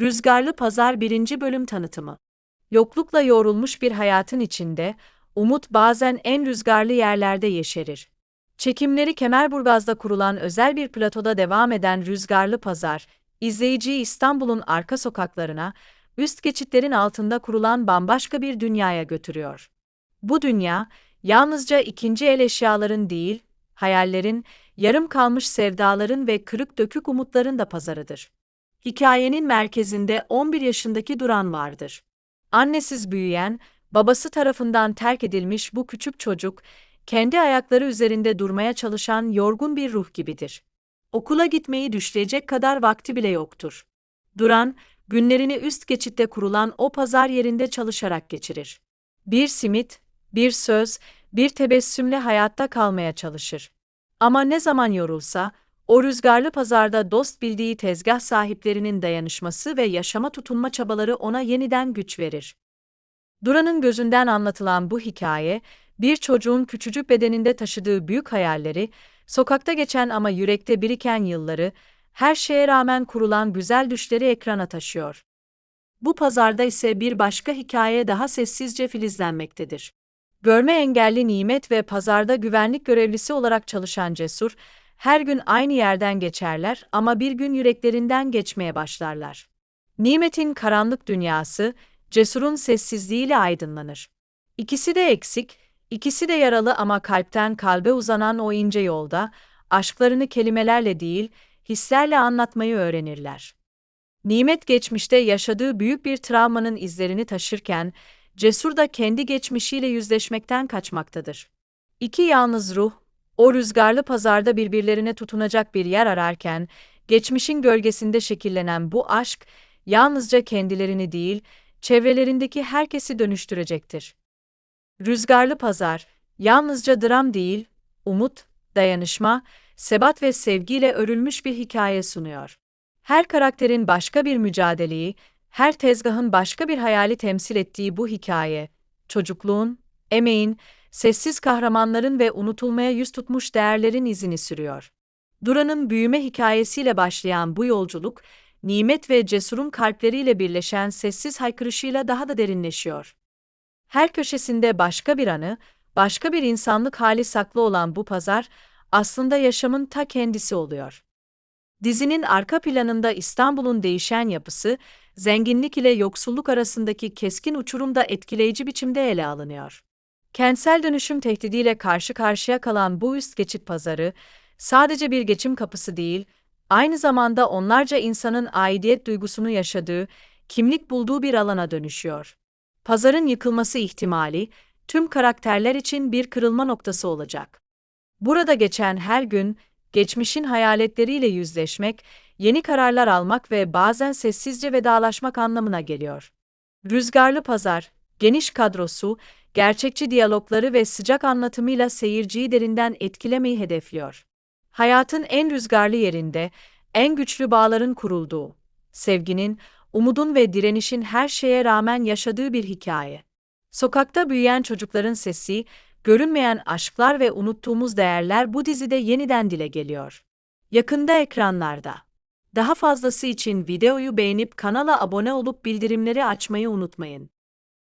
Rüzgarlı Pazar 1. Bölüm Tanıtımı Yoklukla yoğrulmuş bir hayatın içinde, umut bazen en rüzgarlı yerlerde yeşerir. Çekimleri Kemerburgaz'da kurulan özel bir platoda devam eden Rüzgarlı Pazar, izleyiciyi İstanbul'un arka sokaklarına, üst geçitlerin altında kurulan bambaşka bir dünyaya götürüyor. Bu dünya, yalnızca ikinci el eşyaların değil, hayallerin, yarım kalmış sevdaların ve kırık dökük umutların da pazarıdır. Hikayenin merkezinde 11 yaşındaki Duran vardır. Annesiz büyüyen, babası tarafından terk edilmiş bu küçük çocuk, kendi ayakları üzerinde durmaya çalışan yorgun bir ruh gibidir. Okula gitmeyi düşleyecek kadar vakti bile yoktur. Duran, günlerini üst geçitte kurulan o pazar yerinde çalışarak geçirir. Bir simit, bir söz, bir tebessümle hayatta kalmaya çalışır. Ama ne zaman yorulsa, o rüzgarlı pazarda dost bildiği tezgah sahiplerinin dayanışması ve yaşama tutunma çabaları ona yeniden güç verir. Duran'ın gözünden anlatılan bu hikaye, bir çocuğun küçücük bedeninde taşıdığı büyük hayalleri, sokakta geçen ama yürekte biriken yılları, her şeye rağmen kurulan güzel düşleri ekrana taşıyor. Bu pazarda ise bir başka hikaye daha sessizce filizlenmektedir. Görme engelli Nimet ve pazarda güvenlik görevlisi olarak çalışan Cesur, her gün aynı yerden geçerler ama bir gün yüreklerinden geçmeye başlarlar. Nimet'in karanlık dünyası, Cesur'un sessizliğiyle aydınlanır. İkisi de eksik, ikisi de yaralı ama kalpten kalbe uzanan o ince yolda, aşklarını kelimelerle değil, hislerle anlatmayı öğrenirler. Nimet geçmişte yaşadığı büyük bir travmanın izlerini taşırken, Cesur da kendi geçmişiyle yüzleşmekten kaçmaktadır. İki yalnız ruh, o rüzgarlı pazarda birbirlerine tutunacak bir yer ararken, geçmişin gölgesinde şekillenen bu aşk, yalnızca kendilerini değil, çevrelerindeki herkesi dönüştürecektir. Rüzgarlı pazar, yalnızca dram değil, umut, dayanışma, sebat ve sevgiyle örülmüş bir hikaye sunuyor. Her karakterin başka bir mücadeleyi, her tezgahın başka bir hayali temsil ettiği bu hikaye, çocukluğun, emeğin, sessiz kahramanların ve unutulmaya yüz tutmuş değerlerin izini sürüyor. Duran'ın büyüme hikayesiyle başlayan bu yolculuk, Nimet ve Cesur'un kalpleriyle birleşen sessiz haykırışıyla daha da derinleşiyor. Her köşesinde başka bir anı, başka bir insanlık hali saklı olan bu pazar, aslında yaşamın ta kendisi oluyor. Dizinin arka planında İstanbul'un değişen yapısı, zenginlik ile yoksulluk arasındaki keskin uçurum da etkileyici biçimde ele alınıyor. Kentsel dönüşüm tehdidiyle karşı karşıya kalan bu üst geçit pazarı, sadece bir geçim kapısı değil, aynı zamanda onlarca insanın aidiyet duygusunu yaşadığı, kimlik bulduğu bir alana dönüşüyor. Pazarın yıkılması ihtimali, tüm karakterler için bir kırılma noktası olacak. Burada geçen her gün, geçmişin hayaletleriyle yüzleşmek, yeni kararlar almak ve bazen sessizce vedalaşmak anlamına geliyor. Rüzgarlı Pazar, geniş kadrosu, gerçekçi diyalogları ve sıcak anlatımıyla seyirciyi derinden etkilemeyi hedefliyor. Hayatın en rüzgarlı yerinde, en güçlü bağların kurulduğu, sevginin, umudun ve direnişin her şeye rağmen yaşadığı bir hikaye. Sokakta büyüyen çocukların sesi, görünmeyen aşklar ve unuttuğumuz değerler bu dizide yeniden dile geliyor. Yakında ekranlarda. Daha fazlası için videoyu beğenip kanala abone olup bildirimleri açmayı unutmayın.